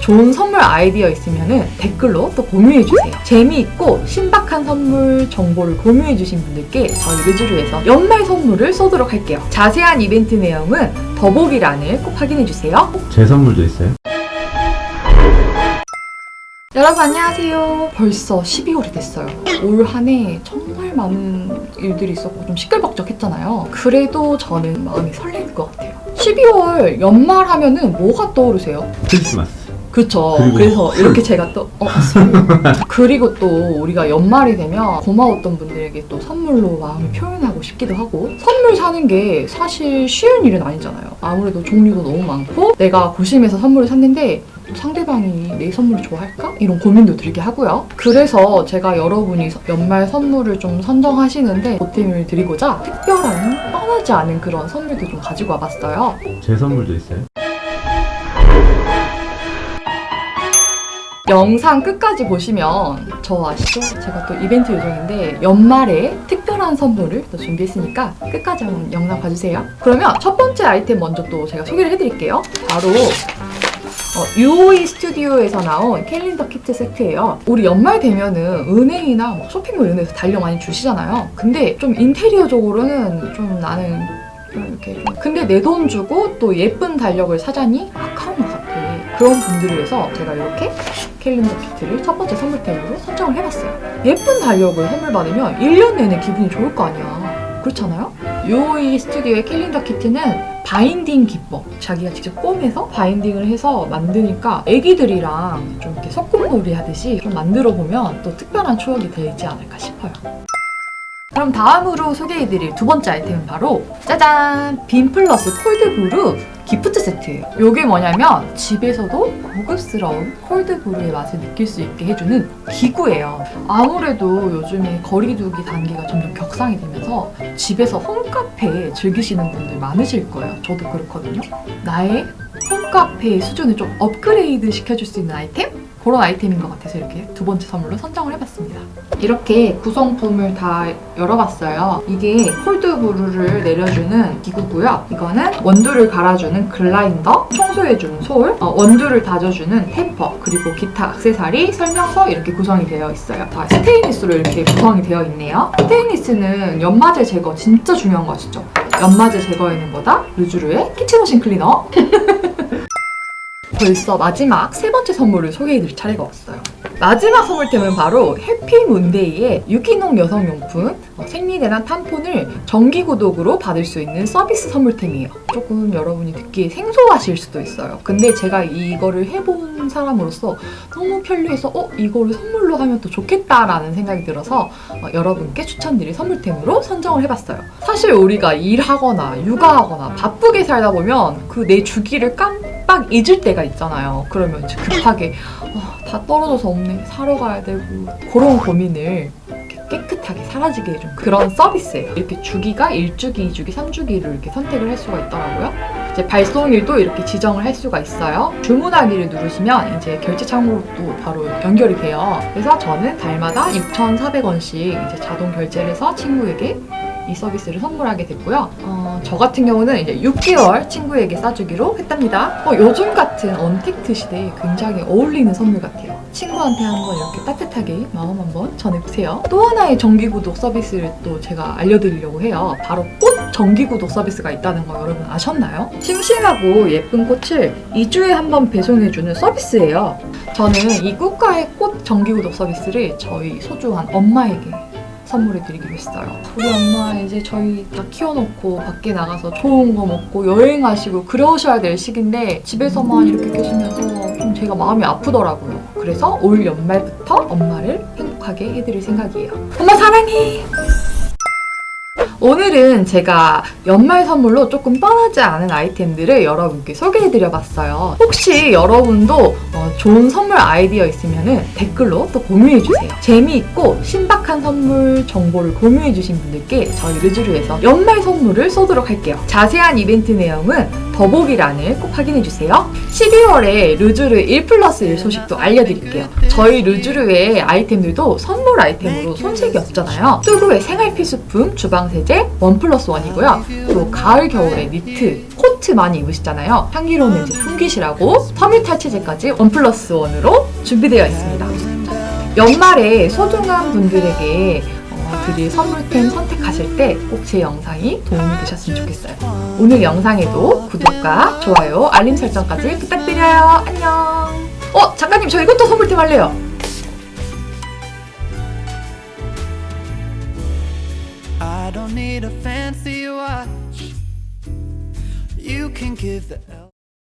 좋은 선물 아이디어 있으면 댓글로 또 공유해주세요. 재미있고 신박한 선물 정보를 공유해주신 분들께 저희 르주르에서 연말 선물을 쏘도록 할게요. 자세한 이벤트 내용은 더보기란을 꼭 확인해주세요. 제 선물도 있어요? 여러분 안녕하세요. 벌써 12월이 됐어요. 올 한 해 정말 많은 일들이 있었고 좀 시끌벅적했잖아요. 그래도 저는 마음이 설레는 것 같아요. 12월 연말 하면은 뭐가 떠오르세요? 크리스마스. 그쵸. 그리고- 그래서 이렇게 제가 또, 어, sorry. 그리고 또 우리가 연말이 되면 고마웠던 분들에게 또 선물로 마음을 표현하고 싶기도 하고 선물 사는 게 사실 쉬운 일은 아니잖아요. 아무래도 종류도 너무 많고 내가 고심해서 선물을 샀는데 또 상대방이 내 선물을 좋아할까? 이런 고민도 들게 하고요. 그래서 제가 여러분이 서- 연말 선물을 좀 선정하시는데 보탬을 드리고자 특별한 뻔하지 않은 그런 선물도 좀 가지고 와봤어요. 제 선물도 있어요? 영상 끝까지 보시면 저 아시죠? 제가 또 이벤트 요정인데 연말에 특별한 선물을 또 준비했으니까 끝까지 한번 영상 봐주세요. 그러면 첫 번째 아이템 먼저 또 제가 소개를 해드릴게요. 바로 어, UOE 스튜디오에서 나온 캘린더 키트 세트예요. 우리 연말 되면은 은행이나 뭐 쇼핑몰 이런 데서 달력 많이 주시잖아요. 근데 좀 인테리어적으로는 좀 나는 좀 이렇게 좀 근데 내 돈 주고 또 예쁜 달력을 사자니 아까운. 그런 분들을 위해서 제가 이렇게 캘린더 키트를 첫 번째 선물템으로 선정을 해봤어요. 예쁜 달력을 선물 받으면 1년 내내 기분이 좋을 거 아니야. 그렇잖아요? 요이 스튜디오의 캘린더 키트는 바인딩 기법. 자기가 직접 꼬매서 바인딩을 해서 만드니까 애기들이랑 좀 이렇게 소꿉놀이 하듯이 좀 만들어 보면 또 특별한 추억이 되지 않을까 싶어요. 그럼 다음으로 소개해드릴 두 번째 아이템은 바로 짜잔! 빈 플러스 콜드브루 기프트 세트예요. 이게 뭐냐면 집에서도 고급스러운 콜드브루의 맛을 느낄 수 있게 해주는 기구예요. 아무래도 요즘에 거리두기 단계가 점점 격상이 되면서 집에서 홈카페 즐기시는 분들 많으실 거예요. 저도 그렇거든요. 나의 홈카페 수준을 좀 업그레이드 시켜줄 수 있는 아이템? 그런 아이템인 것 같아서 이렇게 두 번째 선물로 선정을 해봤습니다. 이렇게 구성품을 다 열어봤어요. 이게 콜드브루를 내려주는 기구고요. 이거는 원두를 갈아주는 글라인더, 청소해주는 솔, 어, 원두를 다져주는 템퍼, 그리고 기타 액세서리, 설명서 이렇게 구성이 되어 있어요. 다 스테인리스로 이렇게 구성이 되어 있네요. 스테인리스는 연마제 제거 진짜 중요한 거 아시죠? 연마제 제거에는 뭐다? 르주르의 키친워싱 클리너. 벌써 마지막 세 번째 선물을 소개해드릴 차례가 왔어요. 마지막 선물템은 바로 해피문데이의 유기농 여성용품 어, 생리대나 탐폰을 정기구독으로 받을 수 있는 서비스 선물템이에요. 조금 여러분이 듣기에 생소하실 수도 있어요. 근데 제가 이거를 해본 사람으로서 너무 편리해서 어 이거를 선물로 하면 또 좋겠다라는 생각이 들어서 어, 여러분께 추천드릴 선물템으로 선정을 해봤어요. 사실 우리가 일하거나 육아하거나 바쁘게 살다 보면 그 내 주기를 깜 빡 잊을 때가 있잖아요. 그러면 급하게 어, 다 떨어져서 없네 사러 가야 되고 그런 고민을 깨끗하게 사라지게 해준 그런 서비스예요. 이렇게 주기가 1주기, 2주기, 3주기를 이렇게 선택을 할 수가 있더라고요. 이제 발송일도 이렇게 지정을 할 수가 있어요. 주문하기를 누르시면 이제 결제 창구로 또 바로 연결이 돼요. 그래서 저는 달마다 6,400원씩 이제 자동 결제를 해서 친구에게 이 서비스를 선물하게 됐고요. 어, 저 같은 경우는 이제 6개월 친구에게 싸주기로 했답니다. 어, 요즘 같은 언택트 시대에 굉장히 어울리는 선물 같아요. 친구한테 한번 이렇게 따뜻하게 마음 한번 전해보세요. 또 하나의 정기구독 서비스를 또 제가 알려드리려고 해요. 바로 꽃 정기구독 서비스가 있다는 거 여러분 아셨나요? 싱싱하고 예쁜 꽃을 2주에 한 번 배송해주는 서비스예요. 저는 이 꽃가의 꽃 정기구독 서비스를 저희 소중한 엄마에게 선물해 드리기로 했어요. 우리 엄마 이제 저희 다 키워놓고 밖에 나가서 좋은 거 먹고 여행하시고 그러셔야 될 시기인데 집에서만 이렇게 계시면서 좀 제가 마음이 아프더라고요. 그래서 올 연말부터 엄마를 행복하게 해드릴 생각이에요. 엄마 사랑해! 오늘은 제가 연말 선물로 조금 뻔하지 않은 아이템들을 여러분께 소개해드려봤어요. 혹시 여러분도 어, 좋은 선물 아이디어 있으면 댓글로 또 공유해주세요. 재미있고 신박한 선물 정보를 공유해주신 분들께 저희 르주르에서 연말 선물을 쏘도록 할게요. 자세한 이벤트 내용은 더보기란을 꼭 확인해주세요. 12월에 루즈르 1 플러스 1 소식도 알려드릴게요. 저희 루즈르의 아이템들도 선물 아이템으로 손색이 없잖아요. 뚜루의 생활 필수품 주방세제 1 플러스 1이고요. 또 가을 겨울에 니트, 코트 많이 입으시잖아요. 향기로운 냄새 풍기시라고 섬유 탈취제까지 1 플러스 1으로 준비되어 있습니다. 연말에 소중한 분들에게 어, 드릴 선물템 선택 하실 때 꼭 제 영상이 도움이 되셨으면 좋겠어요. 오늘 영상에도 구독과 좋아요, 알림 설정까지 부탁드려요. 안녕. 어, 작가님, 저 이것도 선물템 할래요. I don't need a fancy watch. You can give the